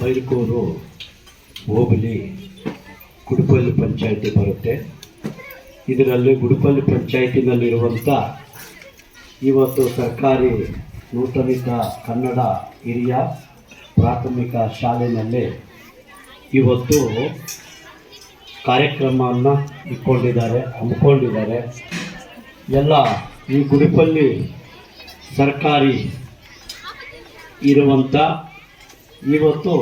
ಬೈಲಕೂರು ಹೋಬಳಿ ಗುಡುಪಲ್ಲಿ ಪಂಚಾಯಿತಿ ಬರುತ್ತೆ. ಇದರಲ್ಲಿ ಗುಡುಪಲ್ಲಿ ಪಂಚಾಯಿತಿನಲ್ಲಿರುವಂಥ ಇವತ್ತು ಸರ್ಕಾರಿ ನೂತನಿತ ಕನ್ನಡ ಹಿರಿಯ ಪ್ರಾಥಮಿಕ ಶಾಲೆಯಲ್ಲಿ ಇವತ್ತು ಕಾರ್ಯಕ್ರಮವನ್ನು ಇಟ್ಕೊಂಡಿದ್ದಾರೆ, ಹಮ್ಮಿಕೊಂಡಿದ್ದಾರೆ. ಎಲ್ಲ ಈ ಗುಡಿಪಲ್ಲಿ ಸರ್ಕಾರಿ ಇರುವಂಥ ಇವತ್ತು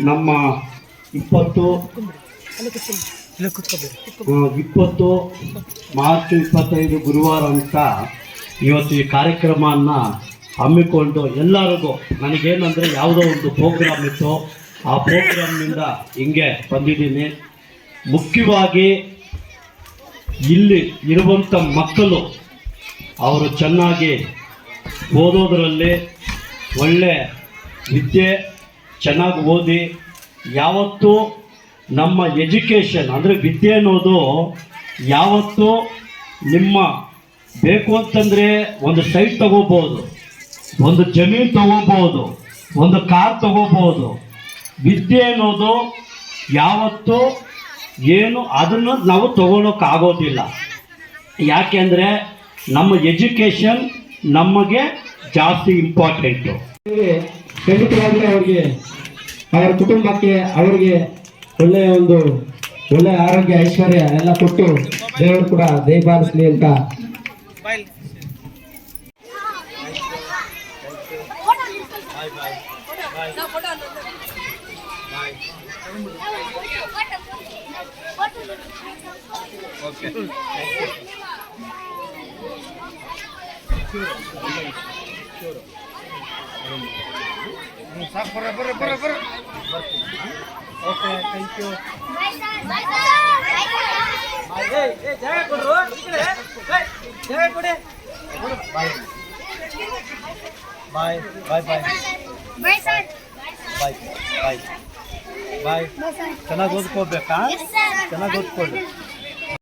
ನಮ್ಮ ಇಪ್ಪತ್ತು ಇಪ್ಪತ್ತು ಮಾರ್ಚ್ ಇಪ್ಪತ್ತೈದು ಗುರುವಾರ ಅಂತ ಇವತ್ತು ಈ ಕಾರ್ಯಕ್ರಮವನ್ನು ಹಮ್ಮಿಕೊಂಡು ಎಲ್ಲರಿಗೂ ನನಗೇನಂದರೆ ಯಾವುದೋ ಒಂದು ಪ್ರೋಗ್ರಾಮ್ ಇತ್ತು. ಆ ಪ್ರೋಗ್ರಾಮ್ನಿಂದ ಹಿಂಗೆ ಬಂದಿದ್ದೀನಿ. ಮುಖ್ಯವಾಗಿ ಇಲ್ಲಿ ಇರುವಂಥ ಮಕ್ಕಳು ಅವರು ಚೆನ್ನಾಗಿ ಓದೋದರಲ್ಲಿ ಒಳ್ಳೆ ವಿದ್ಯೆ ಚೆನ್ನಾಗಿ ಓದಿ, ಯಾವತ್ತೂ ನಮ್ಮ ಎಜುಕೇಷನ್, ಅಂದರೆ ವಿದ್ಯೆ ಅನ್ನೋದು ಯಾವತ್ತೂ ನಿಮ್ಮ ಬೇಕು ಅಂತಂದರೆ ಒಂದು ಸೈಟ್ ತಗೋಬೋದು, ಒಂದು ಜಮೀನು ತಗೋಬೋದು, ಒಂದು ಕಾರ್ ತಗೋಬೋದು. ವಿದ್ಯೆ ಅನ್ನೋದು ಯಾವತ್ತೂ ಏನು ಅದನ್ನು ನಾವು ತಗೊಳಕ್ಕಾಗೋದಿಲ್ಲ ಯಾಕೆಂದರೆ ನಮ್ಮ ಎಜುಕೇಷನ್ ನಮಗೆ ಜಾಸ್ತಿ ಇಂಪಾರ್ಟೆಂಟು. ಖಂಡಿತವಾಗ್ಲೂ ಅವ್ರಿಗೆ, ಅವರ ಕುಟುಂಬಕ್ಕೆ ಅವರಿಗೆ ಒಳ್ಳೆಯ ಒಂದು ಒಳ್ಳೆಯ ಆರೋಗ್ಯ, ಐಶ್ವರ್ಯ ಎಲ್ಲ ಕೊಟ್ಟು ದೇವರು ಕೂಡ ದಯಪಾಲಿಸಲಿ ಅಂತ. ಬಾಯ್ ಬಾಯ್ ಬಾಯ್ ಬಾಯ್ sir. ಬಾಯ್ ಬಾಯ್ ಬಾಯ್ Bye, sir. ಚೆನ್ನಾಗಿ ಓದ್ಕೋಬೇಕಾ. ಚೆನ್ನಾಗಿ ಓದ್ಕೊಳ್ಳಿ